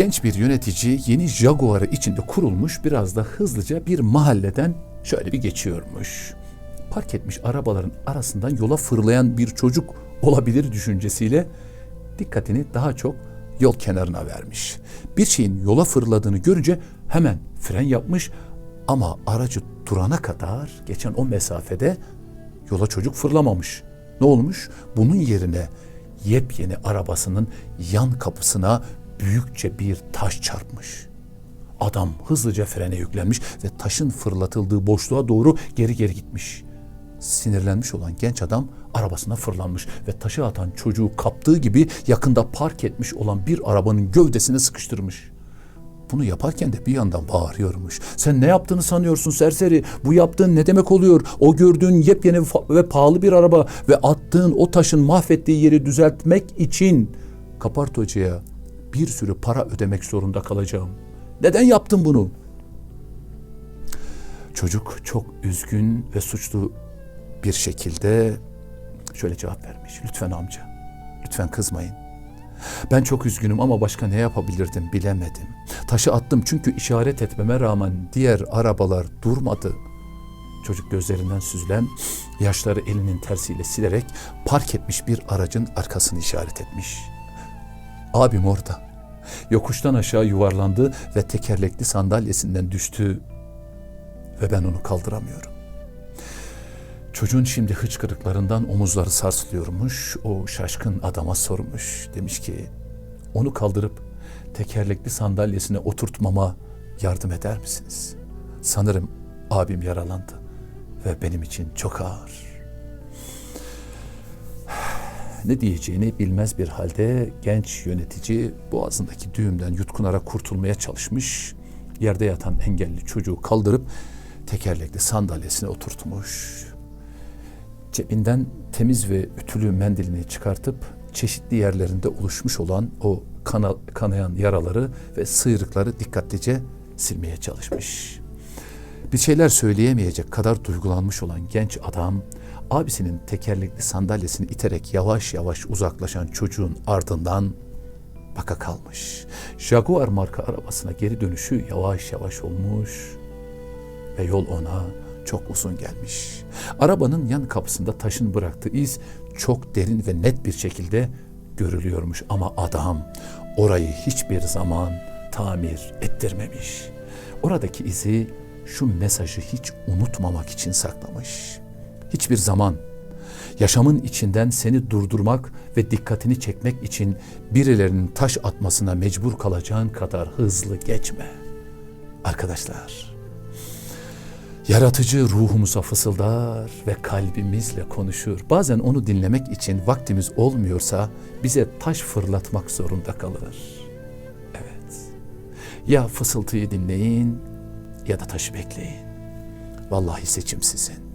Genç bir yönetici yeni Jaguar'ı içinde kurulmuş biraz da hızlıca bir mahalleden şöyle bir geçiyormuş. Park etmiş arabaların arasından yola fırlayan bir çocuk olabilir düşüncesiyle dikkatini daha çok yol kenarına vermiş. Bir şeyin yola fırladığını görünce hemen fren yapmış ama aracı durana kadar geçen o mesafede yola çocuk fırlamamış. Ne olmuş? Bunun yerine yepyeni arabasının yan kapısına büyükçe bir taş çarpmış. Adam hızlıca frene yüklenmiş ve taşın fırlatıldığı boşluğa doğru geri geri gitmiş. Sinirlenmiş olan genç adam arabasına fırlanmış ve taşı atan çocuğu kaptığı gibi yakında park etmiş olan bir arabanın gövdesine sıkıştırmış. Bunu yaparken de bir yandan bağırıyormuş. Sen ne yaptığını sanıyorsun serseri? Bu yaptığın ne demek oluyor? O gördüğün yepyeni ve pahalı bir araba ve attığın o taşın mahvettiği yeri düzeltmek için Kapart Hoca'ya bir sürü para ödemek zorunda kalacağım. Neden yaptın bunu? Çocuk çok üzgün ve suçlu bir şekilde şöyle cevap vermiş. Lütfen amca, lütfen kızmayın. Ben çok üzgünüm ama başka ne yapabilirdim bilemedim. Taşı attım çünkü işaret etmeme rağmen diğer arabalar durmadı. Çocuk gözlerinden süzülen yaşları elinin tersiyle silerek park etmiş bir aracın arkasını işaret etmiş. Abim orada. Yokuştan aşağı yuvarlandı ve tekerlekli sandalyesinden düştü ve ben onu kaldıramıyorum. Çocuğun şimdi hıçkırıklarından omuzları sarsılıyormuş. O şaşkın adama sormuş. Demiş ki onu kaldırıp tekerlekli sandalyesine oturtmama yardım eder misiniz? Sanırım abim yaralandı ve benim için çok ağır. Ne diyeceğini bilmez bir halde genç yönetici boğazındaki düğümden yutkunarak kurtulmaya çalışmış. Yerde yatan engelli çocuğu kaldırıp tekerlekli sandalyesine oturtmuş cebinden temiz ve ütülü mendilini çıkartıp çeşitli yerlerinde oluşmuş olan o kana, kanayan yaraları ve sıyrıkları dikkatlice silmeye çalışmış. Bir şeyler söyleyemeyecek kadar duygulanmış olan genç adam abisinin tekerlekli sandalyesini iterek yavaş yavaş uzaklaşan çocuğun ardından baka kalmış. Jaguar marka arabasına geri dönüşü yavaş yavaş olmuş ve yol ona çok uzun gelmiş. Arabanın yan kapısında taşın bıraktığı iz çok derin ve net bir şekilde görülüyormuş ama adam orayı hiçbir zaman tamir ettirmemiş. Oradaki izi şu mesajı hiç unutmamak için saklamış. Hiçbir zaman yaşamın içinden seni durdurmak ve dikkatini çekmek için birilerinin taş atmasına mecbur kalacağın kadar hızlı geçme. Arkadaşlar, Yaratıcı ruhumuza fısıldar ve kalbimizle konuşur. Bazen onu dinlemek için vaktimiz olmuyorsa bize taş fırlatmak zorunda kalır. Evet. Ya fısıltıyı dinleyin ya da taşı bekleyin. Vallahi seçim sizin.